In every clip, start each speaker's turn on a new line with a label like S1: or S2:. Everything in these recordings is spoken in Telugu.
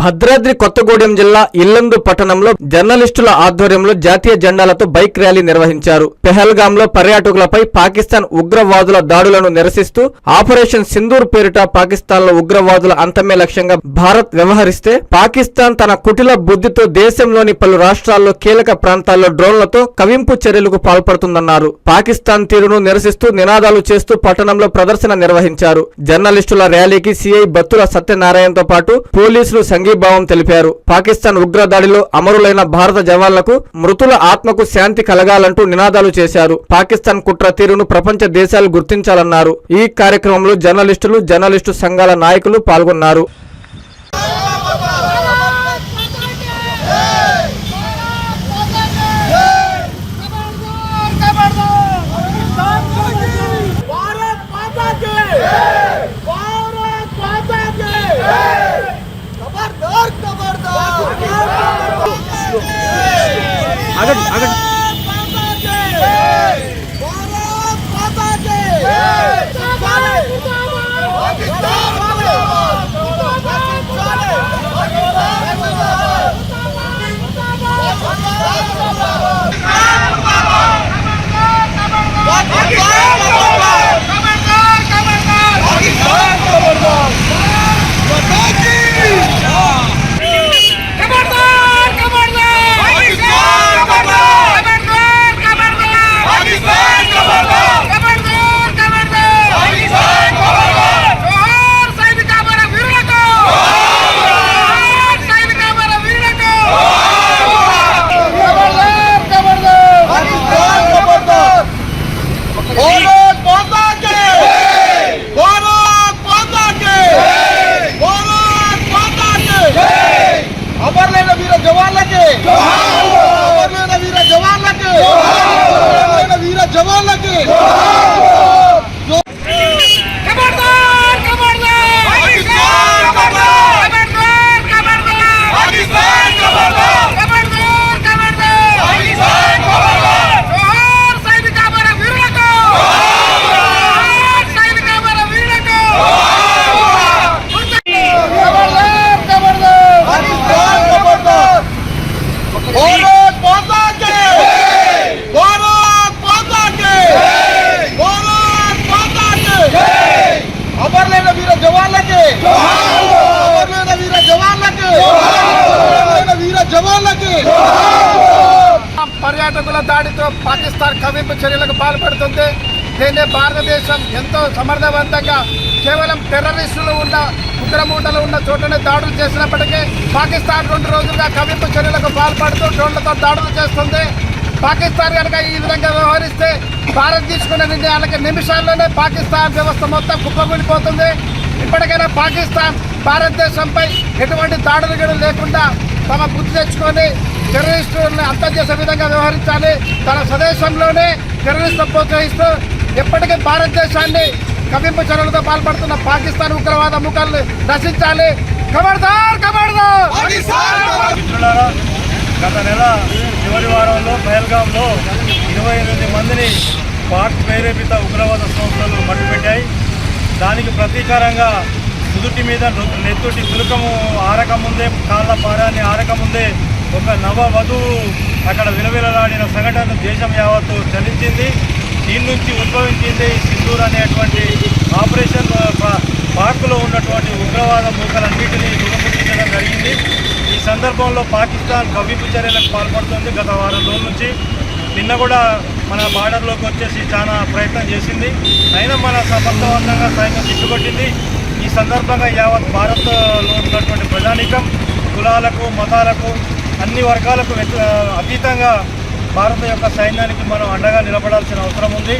S1: భద్రాద్రి కొత్తగూడెం జిల్లా ఇల్లందు పట్టణంలో జర్నలిస్టుల ఆధ్వర్యంలో జాతీయ జెండాలతో బైక్ ర్యాలీ నిర్వహించారు. పెహల్గాంలో పర్యాటకులపై పాకిస్తాన్ ఉగ్రవాదుల దాడులను నిరసిస్తూ ఆపరేషన్ సింధూర్ పేరిట పాకిస్తాన్లో ఉగ్రవాదుల అంతమే లక్ష్యంగా భారత్ వ్యవహరిస్తే పాకిస్తాన్ తన కుటిల బుద్ధితో దేశంలోని పలు రాష్ట్రాల్లో కీలక ప్రాంతాల్లో డ్రోన్లతో కవింపు చర్యలకు పాల్పడుతుందన్నారు. పాకిస్తాన్ తీరును నిరసిస్తూ నినాదాలు చేస్తూ పట్టణంలో ప్రదర్శన నిర్వహించారు. జర్నలిస్టుల ర్యాలీకి సిఐ బత్తుల సత్యనారాయణతో పాటు పోలీసులు సంఘీభావం తెలిపారు. పాకిస్తాన్ ఉగ్రదాడిలో అమరులైన భారత జవాన్లకు మృతుల ఆత్మకు శాంతి కలగాలంటూ నినాదాలు చేశారు. పాకిస్తాన్ కుట్ర తీరును ప్రపంచ దేశాలు గుర్తించాలన్నారు. ఈ కార్యక్రమంలో జర్నలిస్టులు జర్నలిస్టు సంఘాల నాయకులు పాల్గొన్నారు.
S2: આગળ આગળ వీర జవాన్లకి వీర జవాన్లకి
S3: పర్యాటకుల దాడితో పాకిస్తాన్ కవింపు చర్యలకు పాల్పడుతుంది. దీన్ని భారతదేశం ఎంతో సమర్థవంతంగా కేవలం టెర్రరిస్టులు ఉన్న ఉగ్రమూటలు ఉన్న చోటనే దాడులు చేసినప్పటికీ పాకిస్తాన్ రెండు రోజులుగా కవింపు చర్యలకు పాల్పడుతూ డ్రోన్లతో దాడులు చేస్తుంది. పాకిస్తాన్ కనుక ఈ విధంగా వ్యవహరిస్తే భారత్ తీసుకున్న నిర్ణయాలకి నిమిషాల్లోనే పాకిస్తాన్ వ్యవస్థ మొత్తం కుప్పకూలిపోతుంది. ఇప్పటికైనా పాకిస్తాన్ భారతదేశంపై ఎటువంటి దాడులు కూడా లేకుండా తమ బుద్ధి తెచ్చుకొని టెర్రరిస్టులను అంతం చేసే విధంగా వ్యవహరించాలి. తన స్వదేశంలోనే టెర్రరిస్టులు ప్రోత్సహిస్తూ ఎప్పటికీ భారతదేశాన్ని కవింపు చర్యలతో పాల్పడుతున్న పాకిస్తాన్ ఉగ్రవాద ముఖాలను నశించాలి. ఖబర్దార్ ఖబర్దార్
S4: మిత్రులారా గత నెల చివరి వారంలో పహల్గాంలో ఇరవై ఎనిమిది మందిని పాక్ ప్రేరేపిత ఉగ్రవాద సంస్థలు మట్టుపెట్టాయి దానికి ప్రతీకారంగా నుదుటి మీద ను- నెత్తుటి తిలకము ఆరకముందే కాళ్ళ పారాన్ని ఆరకముందే ఒక నవ వధువు అక్కడ విలవిలలాడిన సంఘటన దేశం యావత్తు చలించింది. దీని నుంచి ఉద్భవించింది సింధూర్ అనేటువంటి ఆపరేషన్ పార్కులో పాక్లో ఉన్నటువంటి ఉగ్రవాద మూకలన్నింటినీ దుర్ముఖించడం జరిగింది. ఈ సందర్భంలో పాకిస్తాన్ కవింపు చర్యలకు పాల్పడుతుంది గత వారం రోజుల నుంచి. నిన్న కూడా మన బార్డర్లోకి వచ్చేసి చాలా ప్రయత్నం చేసింది. అయినా మన సమర్థవంతంగా సైన్యం తిట్టుకొట్టింది ఈ సందర్భంగా యావత్ భారత్లో ఉన్నటువంటి ప్రజానీకం కులాలకు మతాలకు అన్ని వర్గాలకు అతీతంగా భారత యొక్క సైన్యానికి మనం అండగా నిలబడాల్సిన అవసరం ఉంది.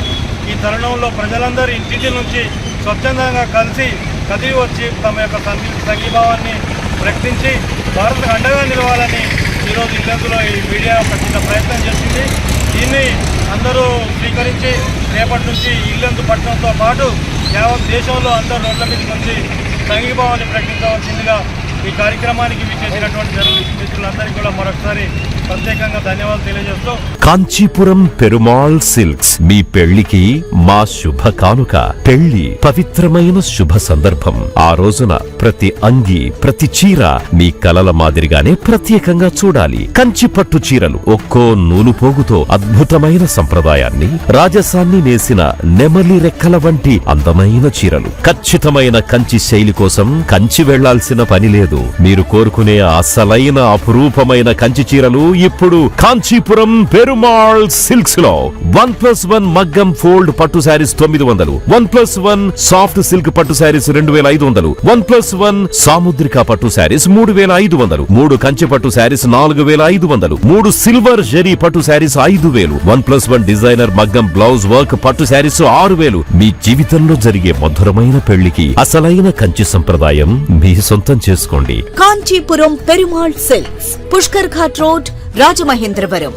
S4: ఈ తరుణంలో ప్రజలందరూ ఇంటింటి నుంచి స్వచ్ఛందంగా కలిసి కదిలి వచ్చి తమ యొక్క సంఘీభావాన్ని ప్రకటించి భారత్కు అండగా నిలవాలని ఈరోజు ఇల్లందులో ఈ మీడియా ఒక చిన్న ప్రయత్నం చేసింది దీన్ని అందరూ స్వీకరించి రేపటి నుంచి ఇల్లందు పట్టణంతో పాటు కేవలం దేశంలో అందరూ రోడ్ల మీదకి వచ్చి సంఘీభావాన్ని ప్రకటించవలసిందిగా ఈ కార్యక్రమానికి విచ్చేసినటువంటి మిత్రులందరికీ కూడా మరొకసారి ప్రత్యేకంగా ధన్యవాదాలు తెలియజేస్తూ
S5: కాంచీపురం పెరుమాళ్ సిల్క్స్ మీ పెళ్ళికి మా శుభ కానుక. పెళ్ళి పవిత్రమైన శుభ సందర్భం. ఆ రోజున ప్రతి అంగి ప్రతి చీర మీ కలల మాదిరిగానే ప్రత్యేకంగా చూడాలి. కంచి పట్టు చీరలు ఒక్కో నూలు పోగుతో అద్భుతమైన సంప్రదాయాన్ని రాజసాన్ని నేసిన నెమలి రెక్కల వంటి అందమైన చీరలు. ఖచ్చితమైన కంచి శైలి కోసం కంచి వెళ్ళాల్సిన పని లేదు. మీరు కోరుకునే అసలైన అపురూపమైన కంచి చీరలు ఇప్పుడు కాంచీపురం పెరుమాళ్ సిల్క్స్లో వన్ ప్లస్ వన్ మగ్గం ఫోల్డ్ పట్టు శారీస్ తొమ్మిది వందలు. One plus one soft silk పట్టు శారీస్ రెండు వేల ఐదు వందలు. వన్ ప్లస్ వన్ సాముద్రిక పట్టు శారీస్ మూడు వేల ఐదు వందలు. మూడు కంచి పట్టు శారీస్ నాలుగు వేల ఐదు వందలు. మూడు సిల్వర్ జరీ పట్టు శారీస్ ఐదు వేలు. వన్ ప్లస్ వన్ డిజైనర్ మగ్గం బ్లౌజ్ వర్క్ పట్టు శారీస్ ఆరు వేలు. మీ జీవితంలో జరిగే మధురమైన పెళ్ళికి అసలైన కంచి సంప్రదాయం మీ సొంతం చేసుకోండి.
S6: తెలుసుకోండి కాంచీపురం పెరుమాళ్ సిల్క్స్ పుష్కర్ ఘాట్ రోడ్ రాజమహేంద్రవరం.